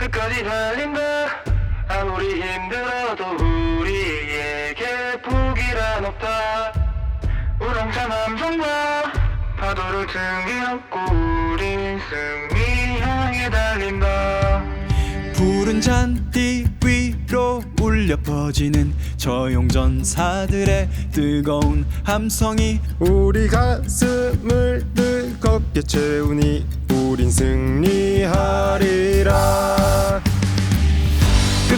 끝까지 달린다. 아무리 힘들어도 우리에게 포기란 없다. 우렁찬 함성과 파도를 등에 업고 우린 승리 향해 달린다. 푸른 잔디 위로 울려 퍼지는 저용전사들의 뜨거운 함성이 우리 가슴을 뜨겁게 채우니 우린 승리하리라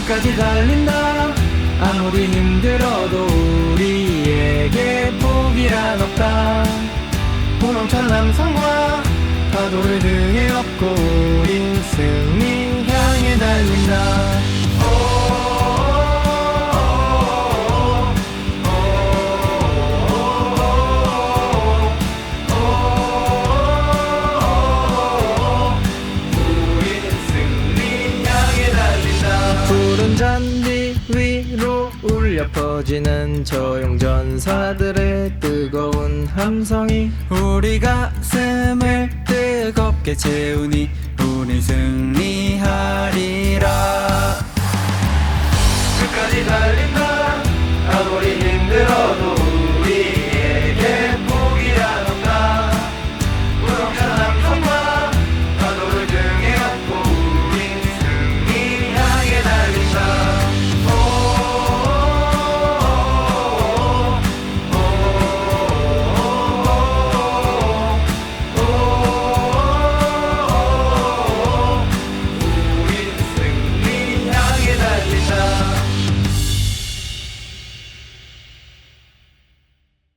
끝까지 달린다. 아무리 힘들어도 우리에게 포기란 없다. 우렁찬 함성과 파도를 등에 업고 우린 승리 잔디 위로 울려 퍼지는 저용전사들의 뜨거운 함성이 우리 가슴을 뜨겁게 채우니 우리 승리하리라